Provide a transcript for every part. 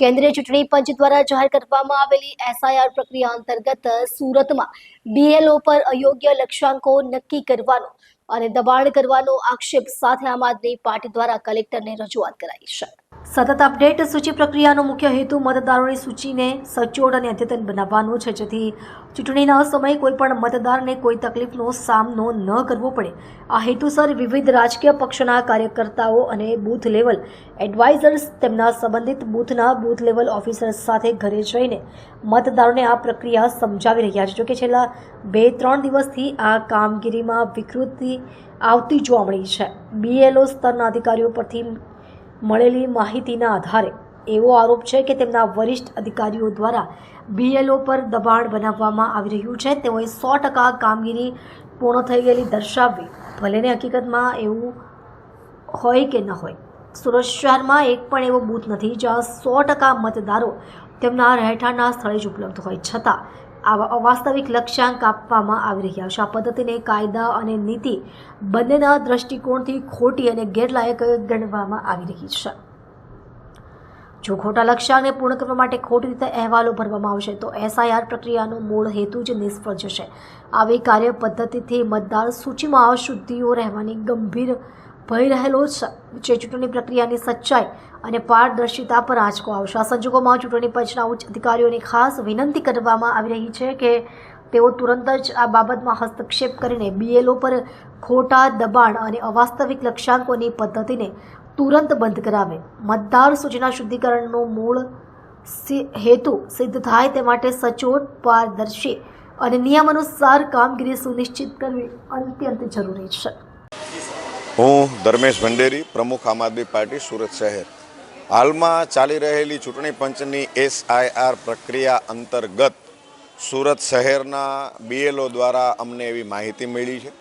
કેન્દ્રીય ચૂંટણી પંચ દ્વારા જાહેર કરવામાં આવેલી એસઆઈઆર પ્રક્રિયા અંતર્ગત સુરતમાં બીએલઓ પર અયોગ્ય લક્ષ્યાંકો નક્કી કરવાનો અને દબાણ કરવાનો આક્ષેપ સાથે આમ આદમી પાર્ટી દ્વારા કલેક્ટરને રજૂઆત કરાઈ છે. સતત અપડેટ સૂચિ પ્રક્રિયાનો મુખ્ય હેતુ મતદારોની સૂચિને સચોટ અને અદ્યતન બનાવવાનો છે. જેથી ચૂંટણીના સમયે કોઈપણ મતદારને કોઈ તકલીફનો સામનો ન કરવો પડે. આ હેતુસર વિવિધ રાજકીય પક્ષના કાર્યકર્તાઓ અને બૂથ લેવલ એડવાઇઝર્સ તેમના સંબંધિત બૂથના બૂથ લેવલ ઓફિસર્સ સાથે ઘરે જઈને મતદારોને આ પ્રક્રિયા સમજાવી રહ્યા છે. જોકે છેલ્લા બે ત્રણ દિવસથી આ કામગીરીમાં વિકૃતિ આવતી જોવા મળી છે. બીએલઓ સ્તરના અધિકારીઓ પરથી મળેલી માહિતીના આધારે એવો આરોપ છે કે તેમના વરિષ્ઠ અધિકારીઓ દ્વારા બીએલઓ પર દબાણ બનાવવામાં આવી રહ્યું છે. તેઓએ સો ટકા કામગીરી પૂર્ણ થઈ ગયેલી દર્શાવવી ભલેને હકીકતમાં એવું હોય કે ન હોય. સુરત શહેરમાં એક પણ એવો બૂથ નથી જ્યાં સો ટકા મતદારો તેમના રહેઠાણના સ્થળે જ ઉપલબ્ધ હોય. છતાં આવા અવાસ્તવિક લક્ષ્યાંક આપવામાં આવી રહ્યા છે. આ પદ્ધતિને કાયદા અને નીતિ બંનેના દ્રષ્ટિકોણથી ખોટી અને ગેરલાયક ગણવામાં આવી રહી છે. જો ખોટા લક્ષ્યાંકને પૂર્ણ કરવા માટે ખોટી રીતે અહેવાલો ભરવામાં આવશે, તો એસઆઈઆર પ્રક્રિયાનો મૂળ હેતુ જ નિષ્ફળ જશે. આવી કાર્ય પદ્ધતિથી મતદાર સૂચિમાં અશુદ્ધિઓ રહેવાની ગંભીર ભય રહેલો છે ચૂંટણી પ્રક્રિયાની સચ્ચાઈ અને પારદર્શિતા પર આંચકો આવશે આ સંજોગોમાં ચૂંટણી પંચના ઉચ્ચ અધિકારીઓને ખાસ વિનંતી કરવામાં આવી રહી છે કે તેઓ તુરંત જ આ બાબતમાં હસ્તક્ષેપ કરીને બીએલઓ પર ખોટા દબાણ અને અવાસ્તવિક લક્ષ્યાંકોની પદ્ધતિને તુરંત બંધ કરાવે. મતદાર સૂચના શુદ્ધિકરણનો મૂળ હેતુ સિદ્ધ થાય તે માટે સચોટ, પારદર્શી અને નિયમાનુસાર કામગીરી સુનિશ્ચિત કરવી અત્યંત જરૂરી છે. હું ધર્મેશ ભંડેરી, પ્રમુખ આમ આદમી પાર્ટી સુરત શહેર. હાલમાં ચાલી રહેલી ચૂંટણી પંચની એસઆઈઆર પ્રક્રિયા અંતર્ગત સુરત શહેરના બીએલઓ દ્વારા અમને એવી માહિતી મળી છે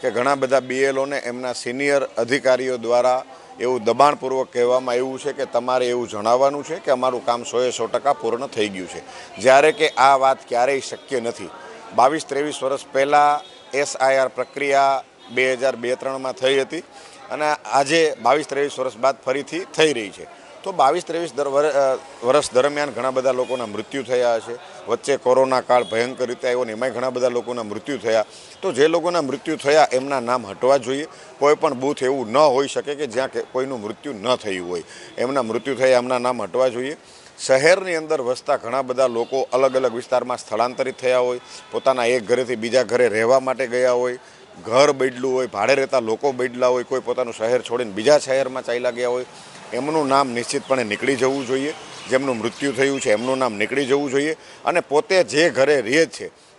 કે ઘણા બધા બીએલઓને એમના સિનિયર અધિકારીઓ દ્વારા એવું દબાણપૂર્વક કહેવામાં આવ્યું છે કે તમારે એવું જણાવવાનું છે કે અમારું કામ સોએ સો ટકા પૂર્ણ થઈ ગયું છે. જ્યારે કે આ વાત ક્યારેય શક્ય નથી. બાવીસ ત્રેવીસ વર્ષ પહેલાં એસઆઈઆર પ્રક્રિયા બે હજાર બે ત્રણમાં થઈ હતી અને આજે બાવીસ ત્રેવીસ વર્ષ બાદ ફરીથી થઈ રહી છે. તો બાવીસ ત્રેવીસ દર વર્ષ દરમિયાન ઘણા બધા લોકોના મૃત્યુ થયા છે વચ્ચે કોરોના કાળ ભયંકર રીતે આવ્યો ને એમાંય ઘણા બધા લોકોના મૃત્યુ થયા. તો જે લોકોના મૃત્યુ થયા એમના નામ હટવા જોઈએ. કોઈ પણ બૂથ એવું ન હોઈ શકે કે જ્યાં કોઈનું મૃત્યુ ન થયું હોય. એમના મૃત્યુ થયા એમના નામ હટવા જોઈએ. શહેરની અંદર વસતા ઘણા બધા લોકો અલગ અલગ વિસ્તારમાં સ્થળાંતરિત થયા હોય. પોતાના એક ઘરેથી બીજા ઘરે રહેવા માટે ગયા હોય. ઘર બદલું હોય, ભાડે રહેતા લોકો બદલા હોય, કોઈ પોતાનું શહેર છોડીને બીજા શહેરમાં ચાલ્યા ગયા હોય, એમનું નામ નિશ્ચિતપણે નીકળી જવું જોઈએ. જેમનું મૃત્યુ થયું છે, એમનું નામ નીકળી જવું જોઈએ. અને પોતે જે ઘરે રહે છે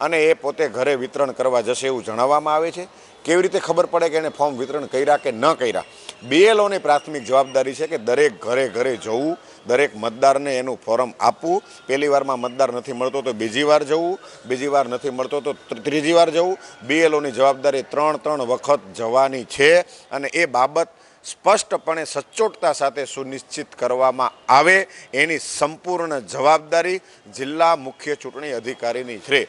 અને એ પોતે ઘરે વિતરણ કરવા જશે એવું જણાવવામાં આવે છે. કેવી રીતે ખબર પડે કે એને ફોર્મ વિતરણ કર્યા કે ન કર્યા? બીએલઓની પ્રાથમિક જવાબદારી છે કે દરેક ઘરે ઘરે જવું, દરેક મતદારને એનું ફોર્મ આપવું. પહેલી વારમાં મતદાર નથી મળતો તો બીજી વાર જવું, બીજી વાર નથી મળતો તો ત્રીજી વાર જવું. બીએલઓની જવાબદારી ત્રણ ત્રણ વખત જવાની છે અને એ બાબત સ્પષ્ટપણે સચોટતા સાથે સુનિશ્ચિત કરવામાં આવે. એની સંપૂર્ણ જવાબદારી જિલ્લા મુખ્ય ચૂંટણી અધિકારીની છે.